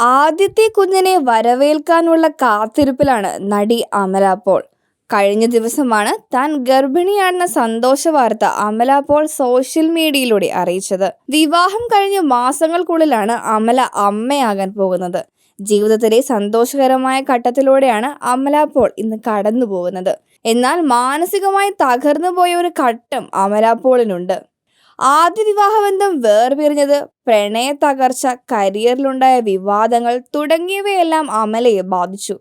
ആദ്യത്തെ കുഞ്ഞിനെ വരവേൽക്കാനുള്ള കാത്തിരിപ്പിലാണ് നടി അമല പോൾ. കഴിഞ്ഞ ദിവസമാണ് താൻ ഗർഭിണിയാണെന്ന സന്തോഷ വാർത്ത അമല പോൾ സോഷ്യൽ മീഡിയയിലൂടെ അറിയിച്ചത്. വിവാഹം കഴിഞ്ഞ മാസങ്ങൾക്കുള്ളിലാണ് അമല അമ്മയാകാൻ പോകുന്നത്. ജീവിതത്തിലെ സന്തോഷകരമായ ഘട്ടത്തിലൂടെയാണ് അമല പോൾ ഇന്ന് കടന്നു പോകുന്നത് എന്നാൽ മാനസികമായി തകർന്നു പോയ ഒരു ഘട്ടം അമല പോളിനുണ്ട്. ആദ്യ വിവാഹബന്ധം വേർപിരിഞ്ഞത് പ്രണയ തകർച്ച കരിയറിലുണ്ടായ വിവാദങ്ങൾ തുടങ്ങിയവയെല്ലാം അമലയെ ബാധിച്ചു.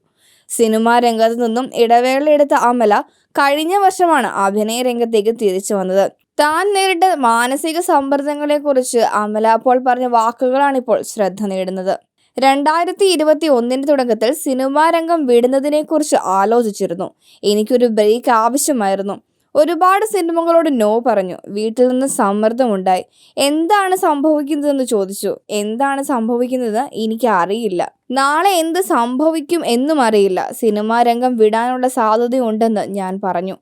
സിനിമാ രംഗത്ത് നിന്നും ഇടവേളയെടുത്ത അമല കഴിഞ്ഞ വർഷമാണ് അഭിനയ രംഗത്തേക്ക് തിരിച്ചു വന്നത്. താൻ നേരിട്ട മാനസിക സമ്മർദ്ദങ്ങളെക്കുറിച്ച് അമല അപ്പോൾ പറഞ്ഞ വാക്കുകളാണിപ്പോൾ ശ്രദ്ധ നേടുന്നത്. രണ്ടായിരത്തി ഇരുപത്തി ഒന്നിന്റെ തുടക്കത്തിൽ സിനിമാ രംഗം വിടുന്നതിനെക്കുറിച്ച് ആലോചിച്ചിരുന്നു. എനിക്കൊരു ബ്രേക്ക് ആവശ്യമായിരുന്നു. ഒരുപാട് സിനിമകളോട് നോ പറഞ്ഞു. വീട്ടിൽ നിന്ന് സമ്മർദ്ദമുണ്ടായി. എന്താണ് സംഭവിക്കുന്നതെന്ന് ചോദിച്ചു. എന്താണ് സംഭവിക്കുന്നത് എനിക്ക് അറിയില്ല നാളെ എന്ത് സംഭവിക്കും എന്നും അറിയില്ല. സിനിമാ രംഗം വിടാനുള്ള സാധ്യതയുണ്ടെന്ന് ഞാൻ പറഞ്ഞു.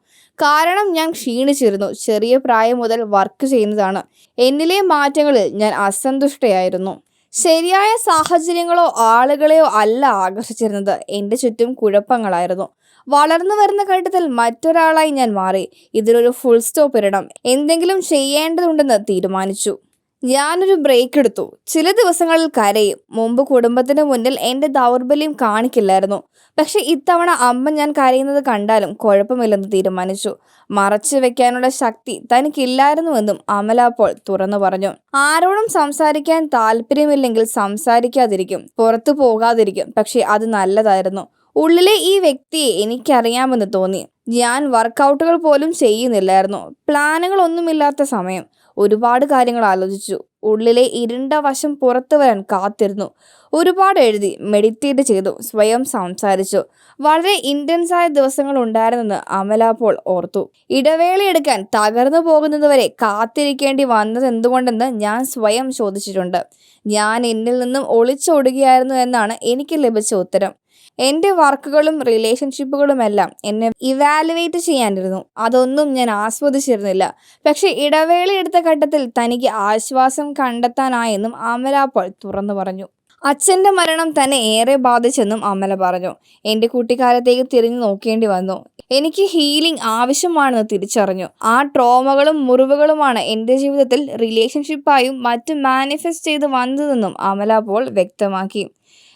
കാരണം ഞാൻ ക്ഷീണിച്ചിരുന്നു. ചെറിയ പ്രായം മുതൽ വർക്ക് ചെയ്യുന്നതാണ്. എന്നിലെ മാറ്റങ്ങളിൽ ഞാൻ അസന്തുഷ്ടയായിരുന്നു. ശരിയായ സാഹചര്യങ്ങളോ ആളുകളെയോ അല്ല ആകർഷിച്ചിരുന്നത്. എന്റെ ചുറ്റും കുഴപ്പങ്ങളായിരുന്നു. വളർന്നു വരുന്ന ഘട്ടത്തിൽ മറ്റൊരാളായി ഞാൻ മാറി. ഇതിലൊരു ഫുൾ സ്റ്റോപ്പ് ഇടണം. എന്തെങ്കിലും ചെയ്യേണ്ടതുണ്ടെന്ന് തീരുമാനിച്ചു. ഞാനൊരു ബ്രേക്ക് എടുത്തു. ചില ദിവസങ്ങളിൽ കരയും. മുമ്പ് കുടുംബത്തിന് മുന്നിൽ എന്റെ ദൗർബല്യം കാണിക്കില്ലായിരുന്നു. പക്ഷെ ഇത്തവണ അമ്മ ഞാൻ കരയുന്നത് കണ്ടാലും കുഴപ്പമില്ലെന്ന് തീരുമാനിച്ചു. മറച്ചു വെക്കാനുള്ള ശക്തി തനിക്കില്ലായിരുന്നുവെന്നും അമല അപ്പോൾ തുറന്നു പറഞ്ഞു. ആരോടും സംസാരിക്കാൻ താല്പര്യമില്ലെങ്കിൽ സംസാരിക്കാതിരിക്കും. പുറത്തു പോകാതിരിക്കും. പക്ഷെ അത് നല്ലതായിരുന്നു. ഉള്ളിലെ ഈ വ്യക്തിയെ എനിക്കറിയാമെന്ന് തോന്നി. ഞാൻ വർക്കൗട്ടുകൾ പോലും ചെയ്യുന്നില്ലായിരുന്നു. പ്ലാനുകളൊന്നുമില്ലാത്ത സമയം. ഒരുപാട് കാര്യങ്ങൾ ആലോചിച്ചു. ഉള്ളിലെ ഇരുണ്ട വശം പുറത്തു വരാൻ കാത്തിരുന്നു. ഒരുപാട് എഴുതി മെഡിറ്റേറ്റ് ചെയ്തു സ്വയം സംസാരിച്ചു. വളരെ ഇന്റൻസ് ആയ ദിവസങ്ങൾ ഉണ്ടായിരുന്നെന്ന് അമല പോൾ ഓർത്തു. ഇടവേളയെടുക്കാൻ തകർന്നു പോകുന്നതുവരെ കാത്തിരിക്കേണ്ടി വന്നത് എന്തുകൊണ്ടെന്ന് ഞാൻ സ്വയം ചോദിച്ചിട്ടുണ്ട്. ഞാൻ എന്നിൽ നിന്നും ഒളിച്ചോടുകയായിരുന്നു എന്നാണ് എനിക്ക് ലഭിച്ച ഉത്തരം. എന്റെ വർക്കുകളും റിലേഷൻഷിപ്പുകളുമെല്ലാം എന്നെ ഇവാലുവേറ്റ് ചെയ്യാനിരുന്നു. അതൊന്നും ഞാൻ ആസ്വദിച്ചിരുന്നില്ല. പക്ഷേ ഇടവേള എടുത്ത ഘട്ടത്തിൽ തനിക്ക് ആശ്വാസം കണ്ടെത്താനായെന്നും അമല അപ്പോൾ തുറന്നു പറഞ്ഞു. അച്ഛന്റെ മരണം തന്നെ ഏറെ ബാധിച്ചെന്നും അമല പറഞ്ഞു. എന്റെ കുട്ടിക്കാലത്തേക്ക് തിരിഞ്ഞു നോക്കേണ്ടി വന്നു. എനിക്ക് ഹീലിംഗ് ആവശ്യമാണെന്ന് തിരിച്ചറിഞ്ഞു. ആ ട്രോമകളും മുറിവുകളുമാണ് എന്റെ ജീവിതത്തിൽ റിലേഷൻഷിപ്പായും മറ്റും മാനിഫെസ്റ്റ് ചെയ്ത് വന്നതെന്നും അമല പോൾ വ്യക്തമാക്കി.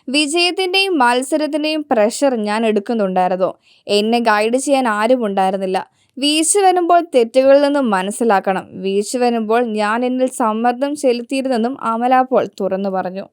വിജയത്തിന്റെയും മത്സരത്തിന്റെയും പ്രഷർ ഞാൻ എടുക്കുന്നുണ്ടായിരുന്നു. എന്നെ ഗൈഡ് ചെയ്യാൻ ആരും ഉണ്ടായിരുന്നില്ല. വീഴ്ച വരുമ്പോൾ തെറ്റുകളിൽ നിന്നും മനസ്സിലാക്കണം. വീഴ്ച വരുമ്പോൾ ഞാൻ എന്നിൽ സമ്മർദ്ദം ചെലുത്തിയിരുന്നെന്നും അമല പോൾ തുറന്നു പറഞ്ഞു.